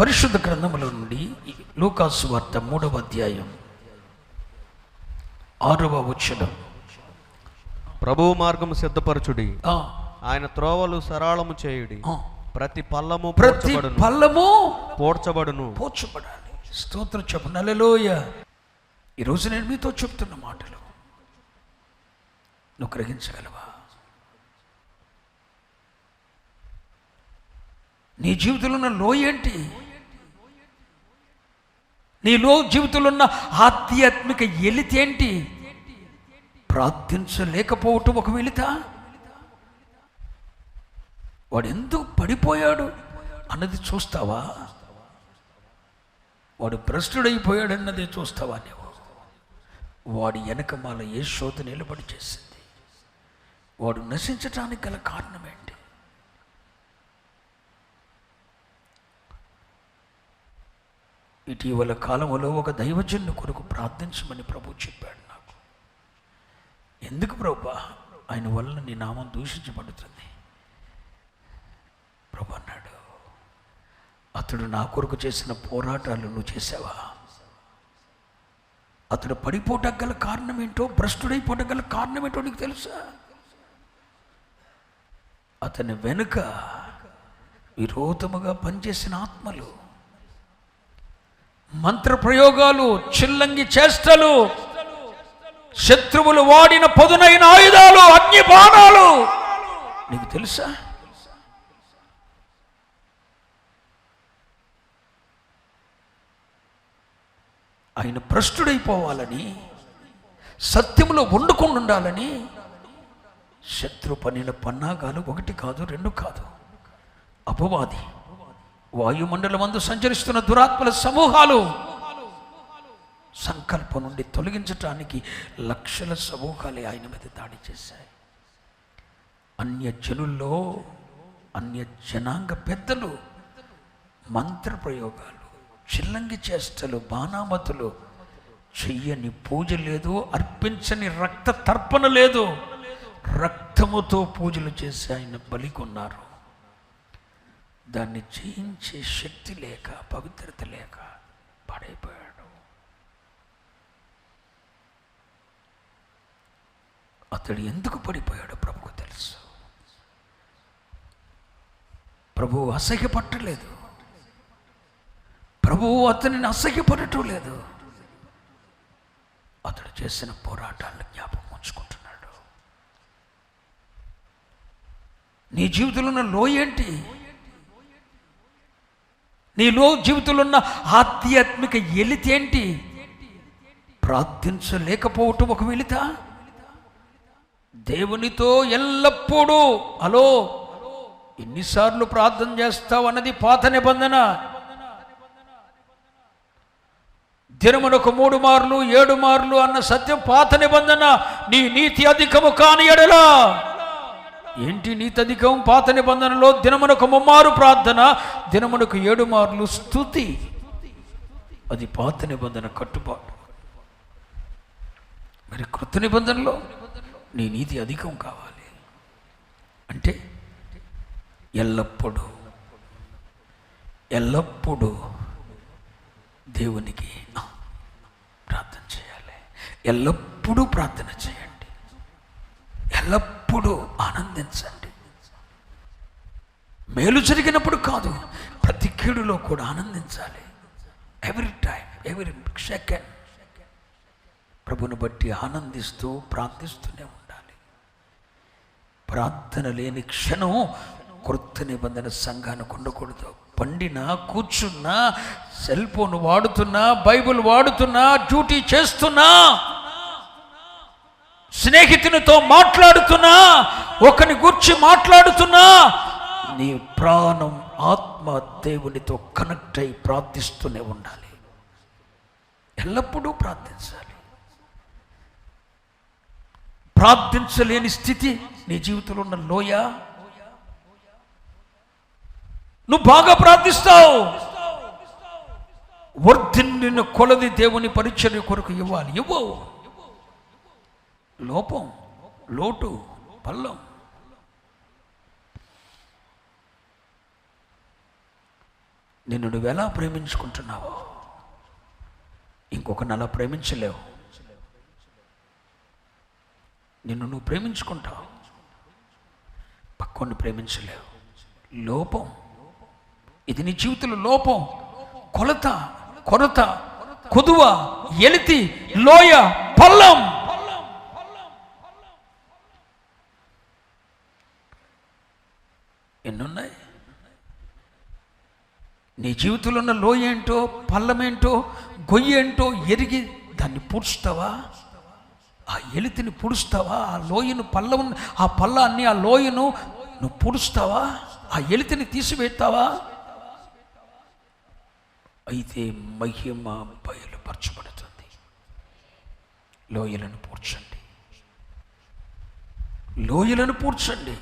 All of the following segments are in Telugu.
పరిశుద్ధ గ్రంథముల నుండి లూకాసు వార్త మూడవ అధ్యాయం ఆరవ వచ్చడం ప్రభువు మార్గము సిద్ధపరచుడి. ఆ, ఆయన త్రోవలు సరళము చేయుడి. ప్రతి పల్లము ప్రతి పోడ్చబడును పల్లము పోడ్చబడును పోర్చబడాలి. స్తోత్రం చెప్పు. నలలోయ ఈరోజు నేను మీతో చెప్తున్న మాటలు నువ్వు గ్రహించగలవా? నీ జీవితంలో ఉన్న లోయ ఏంటి? నీలో జీవితంలో ఉన్న ఆధ్యాత్మిక ఎలితేంటి ఏంటి? ప్రార్థించలేకపోవటం ఒక వెలిత. వాడు ఎందుకు పడిపోయాడు అన్నది చూస్తావా? వాడు భ్రష్టుడైపోయాడు అన్నది చూస్తావా నీవు? వాడి వెనకమాల ఏ శోధ నిలబడి చేసింది? వాడు నశించటానికి గల కారణం ఏంటి? ఇటీవల కాలంలో ఒక దైవజన్ను కొరకు ప్రార్థించమని ప్రభు చెప్పాడు నాకు. ఎందుకు ప్రభా? ఆయన వల్ల నీ నామం దూషించబడుతుంది. ప్రభు అన్నాడు అతడు నా కొరకు చేసిన పోరాటాలు నువ్వు చేసావా? అతడు పడిపోవటం గల కారణం ఏంటో భ్రష్టుడైపోవటం గల కారణం ఏంటో నీకు తెలుసా? అతని వెనుక విరోధముగా పనిచేసిన ఆత్మలు మంత్ర ప్రయోగాలు చిల్లంగి చేష్టలు శత్రువులు వాడిన పదునైన ఆయుధాలు అగ్ని బాణాలు. నీకు తెలుసా? ఆయన భ్రష్టుడైపోవాలని సత్యంలో వండుకొని ఉండాలని శత్రు పనిన పన్నాగాలు ఒకటి కాదు రెండు కాదు. అపవాది. వాయుమండలమందు సంచరిస్తున్న దురాత్మల సమూహాలు సంకల్పం నుండి తొలగించటానికి లక్షల సమూహాలే ఆయన మీద దాడి చేశాయి. అన్య జనుల్లో అన్య జనాంగ పెద్దలు మంత్ర ప్రయోగాలు చిల్లంగి చేష్టలు బాణామతులు చెయ్యని పూజ లేదు అర్పించని రక్త తర్పణ లేదు. రక్తముతో పూజలు చేసి ఆయన బలికొన్నారు. దాన్ని జయించే శక్తి లేక పవిత్రత లేక పడైపోయాడు. అతడు ఎందుకు పడిపోయాడు ప్రభుకు తెలుసు. ప్రభువు అసహ్యపట్టలేదు. ప్రభువు అతనిని అసహ్యపడటం లేదు. అతడు చేసిన పోరాటాలను జ్ఞాపకం ఉంచుకుంటున్నాడు. నీ జీవితంలో ఉన్న లోయేంటి ఏంటి? నీలో జీవితంలో ఉన్న ఆధ్యాత్మిక ఎలితేంటి ఏంటి? ప్రార్థించలేకపోవటం ఒక వెళిత దేవునితో ఎల్లప్పుడూ హలో ఎన్నిసార్లు ప్రార్థన చేస్తావు అన్నది పాత నిబంధన. దినమునకు మూడు మార్లు ఏడు మార్లు అన్న సత్యం పాత నిబంధన. నీ నీతి అధికము కాని ఎడలా. ఏంటి నీతధికం పాత నిబంధనలో దినమునకు ముమ్మారు ప్రార్థన? దినమునకు ఏడు మార్లు స్థుతి అది పాత నిబంధన కట్టుబాటు. మరి కృత నిబంధనలో నీ నీతి అధికం కావాలి. అంటే ఎల్లప్పుడూ ఎల్లప్పుడూ దేవునికి ప్రార్థన చేయాలి. ఎల్లప్పుడూ ప్రార్థన చేయండి. ఎల్లప్పుడూ ఆనందించండి. మేలు జరిగినప్పుడు కాదు ప్రతి కీడులో కూడా ఆనందించాలి. ఎవ్రీ టైం ఎవ్రీ సెకండ్ ప్రభుని బట్టి ఆనందిస్తూ ప్రార్థిస్తూనే ఉండాలి. ప్రార్థన లేని క్షణం కొత్త నిబంధన సంఘానికి ఉండకూడదు పండినా కూర్చున్నా సెల్ ఫోన్ వాడుతున్నా బైబిల్ వాడుతున్నా డ్యూటీ చేస్తున్నా స్నేహితునితో మాట్లాడుతున్నా ఒకని గుర్చి మాట్లాడుతున్నా నీ ప్రాణం ఆత్మ దేవునితో కనెక్ట్ అయి ప్రార్థిస్తూనే ఉండాలి. ఎల్లప్పుడూ ప్రార్థించాలి. ప్రార్థించలేని స్థితి నీ జీవితంలో ఉన్న లోయ. నువ్వు బాగా ప్రార్థిస్తావు. వర్ధిల్లిన కొలది దేవుని పరిచర్య కొరకు ఇవ్వాలి. ఇవ్వవు లోపం లోటు పల్లం. నిన్ను నువ్వు ఎలా ప్రేమించుకుంటున్నావు ఇంకొకరిని అలా ప్రేమించలేవు. నిన్ను నువ్వు ప్రేమించుకుంటావు పక్కని ప్రేమించలేవు. లోపం ఇది నీ జీవితంలో లోపం. కొలత కొరత కొదువ ఎలితి లోయ పల్లం. నీ జీవితంలో ఉన్న లోయ ఏంటో పల్లమేంటో గొయ్యేంటో ఎరిగి దాన్ని పూడ్చుతావా ఆ ఎలితిని పూడుస్తావా? ఆ లోయను పల్లం ఆ పల్లాన్ని ఆ లోయను నువ్వు పూడుస్తావా? ఆ ఎలితిని తీసివేస్తావా? అయితే మహిమ బయలుపరచబడుతుంది. లోయలను పూడ్చండి. లోయలను పూడ్చండి.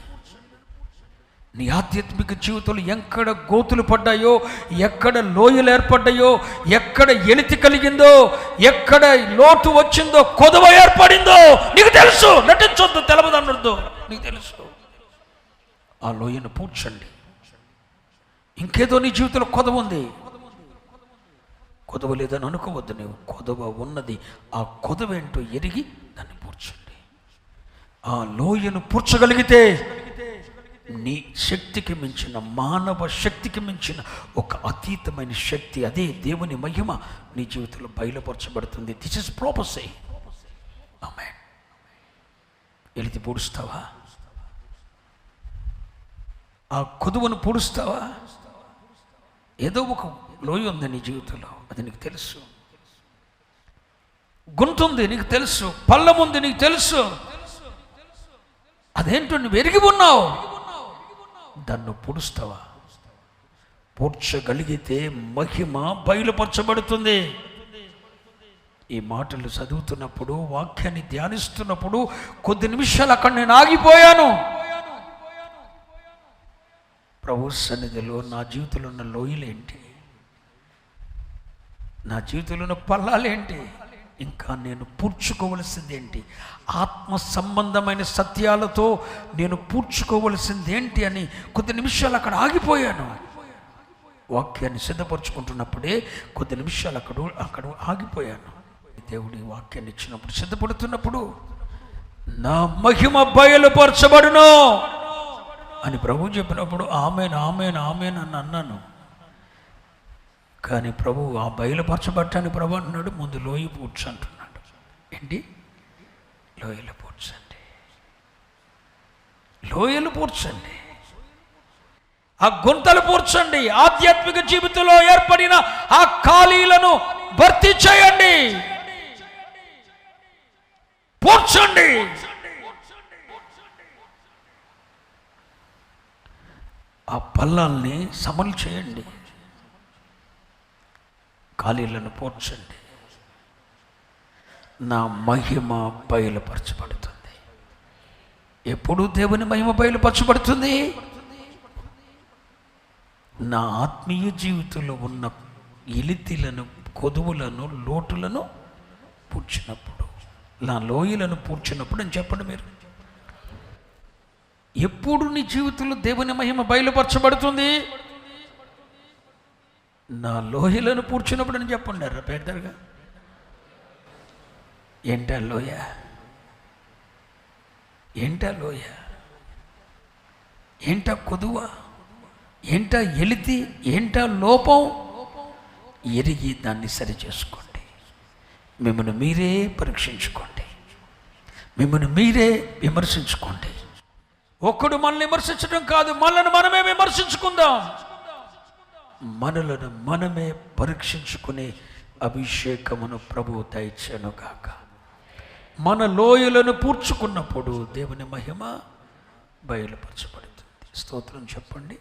నీ ఆధ్యాత్మిక జీవితంలో ఎక్కడ గోతులు పడ్డాయో ఎక్కడ లోయలు ఏర్పడ్డాయో ఎక్కడ ఎలితి కలిగిందో ఎక్కడ లోటు వచ్చిందో కొదవ ఏర్పడిందో నీకు తెలుసు. నటించొద్దు తెలవదన్నద్దు నీకు తెలుసు. ఆ లోయను పూడ్చండి. ఇంకేదో నీ జీవితంలో కొదవ ఉంది. కొదవ లేదని అనుకోవద్దు నీవు. కొదవ ఉన్నది. ఆ కొదవ ఏంటో ఎరిగి దాన్ని పూడ్చండి. ఆ లోయను పూడ్చగలిగితే నీ శక్తికి మించిన మానవ శక్తికి మించిన ఒక అతీతమైన శక్తి అదే దేవుని మహిమ నీ జీవితంలో బయలుపరచబడుతుంది. దిస్ ఇస్ ప్రోపసీ ఆమె ఎలిది పూడుస్తావా? ఆ కొదువును పూడుస్తావా? ఏదో ఒక లోయ ఉంది నీ జీవితంలో అది నీకు తెలుసు. గుంటుంది నీకు తెలుసు పళ్ళముంది నీకు తెలుసు. అదేంటో నువ్వు ఎరిగి ఉన్నావు. దాన్ని పూడుస్తావా? పూడ్చగలిగితే మహిమ బయలుపరచబడుతుంది. ఈ మాటలు చదువుతున్నప్పుడు వాక్యాన్ని ధ్యానిస్తున్నప్పుడు కొద్ది నిమిషాలు అక్కడ నేను ఆగిపోయాను. ప్రభు సన్నిధిలో నా జీవితంలో ఉన్న లోయలేంటి? నా జీవితంలో ఉన్న పల్లాలేంటి? ఇంకా నేను పూడ్చుకోవలసిందేంటి? ఆత్మ సంబంధమైన సత్యాలతో నేను పూడ్చుకోవలసిందేంటి అని కొద్ది నిమిషాలు అక్కడ ఆగిపోయాను. వాక్యాన్ని సిద్ధపరచుకుంటున్నప్పుడే కొద్ది నిమిషాలు అక్కడ అక్కడ ఆగిపోయాను. దేవుడి వాక్యాన్ని ఇచ్చినప్పుడు సిద్ధపడుతున్నప్పుడు నా మహిమ బయలుపరచబడును అని ప్రభు చెప్పినప్పుడు ఆమెను ఆమెను ఆమెను అని అన్నాను. కానీ ప్రభు ఆ బయలుపరచబట్టాన్ని ప్రభు అంటున్నాడు ముందు లోయ పూడ్చు అంటున్నాడు. ఏంటి? లోయలు పూడ్చండి. లోయలు పూడ్చండి. ఆ గుంతలు పూడ్చండి. ఆధ్యాత్మిక జీవితంలో ఏర్పడిన ఆ ఖాళీలను భర్తీ చేయండి. పూడ్చండి. ఆ పల్లాల్ని సమలు చేయండి. ఖాళీలను పూడ్చండి నా మహిమ బయలుపరచబడుతుంది. ఎప్పుడు దేవుని మహిమ బయలుపరచబడుతుంది? నా ఆత్మీయ జీవితంలో ఉన్న ఇలితిలను కొదువులను లోటులను పూడ్చినప్పుడు నా లోయలను పూడ్చినప్పుడు అని చెప్పండి మీరు. ఎప్పుడు నీ జీవితంలో దేవుని మహిమ బయలుపరచబడుతుంది? నా లోయలను పూడ్చినప్పుడు అని చెప్పండి పెద్దగా ఏంటా లోయ? ఏంటా లోయ? ఏంటా కొదువ? ఏంటా ఎలితి? ఏంటా లోపం? ఎరిగి దాన్ని సరి చేసుకోండి మిమ్మల్ని మీరే పరీక్షించుకోండి. మిమ్మల్ని మీరే విమర్శించుకోండి. ఒక్కడు మనల్ని విమర్శించడం కాదు మనల్ని మనమే విమర్శించుకుందాం. మనలను మనమే పరీక్షించుకునే అభిషేకమును ప్రభు దయచేను కాక మన లోయలను పూడ్చుకున్నప్పుడు దేవుని మహిమ బయలుపరచబడుతుంది. స్తోత్రం చెప్పండి.